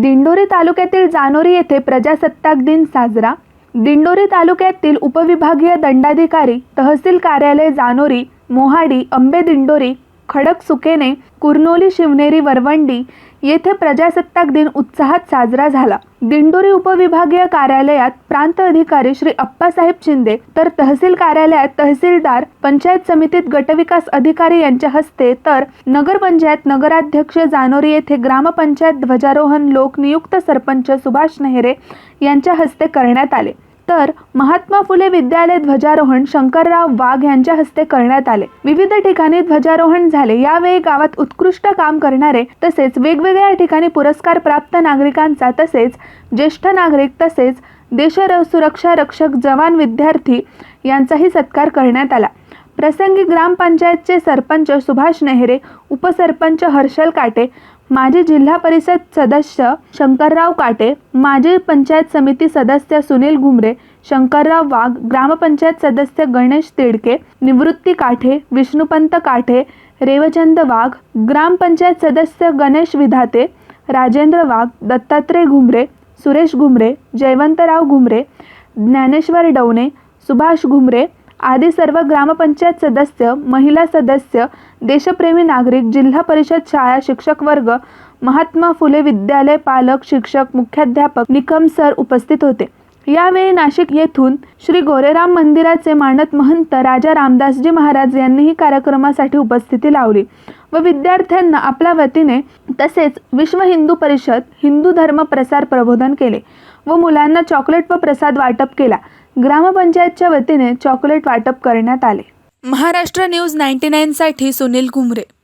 दिंडोरी तालुक्यातील जानोरी येथे प्रजासत्ताक दिन साजरा. दिंडोरी तालुक्यातील उपविभागीय दंडाधिकारी तहसील कार्यालय जानोरी मोहाडी अंबे दिंडोरी खडक सुकेने कुर्नोली शिवनेरी वरवंडी येथे प्रजासत्ताक दिन उत्साहात साजरा झाला. दिंडोरी उपविभागीय कार्यालयात प्रांत अधिकारी श्री अप्पासाहेब शिंदे तर तहसील कार्यालयात तहसीलदार पंचायत समितीत गटविकास अधिकारी यांच्या हस्ते तर नगरपंचायत नगराध्यक्ष जानोरी येथे ग्रामपंचायत ध्वजारोहण लोकनियुक्त सरपंच सुभाष नेहरे यांच्या हस्ते करण्यात आले. तर महात्मा फुले विद्यालय ध्वजारोहण शंकरराव वाघ यांच्या हस्ते करण्यात आले. विविध ठिकाणी ध्वजारोहण झाले. यावेळी गावात उत्कृष्ट काम करणारे तसेच वेगवेगळ्या ठिकाणी पुरस्कार प्राप्त नागरिकांचा तसेच ज्येष्ठ नागरिक तसेच देश सुरक्षा रक्षक जवान विद्यार्थी यांचाही सत्कार करण्यात आला. प्रसंगी ग्रामपंचायतचे सरपंच सुभाष नेहरे उपसरपंच हर्षल काटे माजी जिल्हा परिषद सदस्य शंकरराव काटे माजी पंचायत समिती सदस्य सुनील घुमरे शंकरराव वाघ ग्रामपंचायत सदस्य गणेश तिडके निवृत्ती काठे विष्णुपंत काठे रेवचंद वाघ ग्रामपंचायत सदस्य गणेश विधाते राजेंद्र वाघ दत्तात्रय घुमरे सुरेश घुमरे जयवंतराव घुमरे ज्ञानेश्वर डवणे सुभाष घुमरे आदी सर्व ग्रामपंचायत सदस्य महिला सदस्य देशप्रेमी नागरिक जिल्हा परिषद शाळा शिक्षक वर्ग महात्मा फुले विद्यालय पालक शिक्षक मुख्याध्यापक निकम सर उपस्थित होते. यावेळी नाशिक येथून श्री गोरेराम मंदिराचे मानत महंत राजा रामदासजी महाराज यांनीही कार्यक्रमासाठी उपस्थिती लावली व विद्यार्थ्यांना आपल्या वतीने तसेच विश्व हिंदू परिषद हिंदू धर्म प्रसार प्रबोधन केले व मुलांना चॉकलेट व प्रसाद वाटप केला. ग्रामपंचायतच्या वतीने चॉकलेट वाटप करण्यात आले. महाराष्ट्र न्यूज नाईन्टी नाईनसाठी सुनील घुमरे.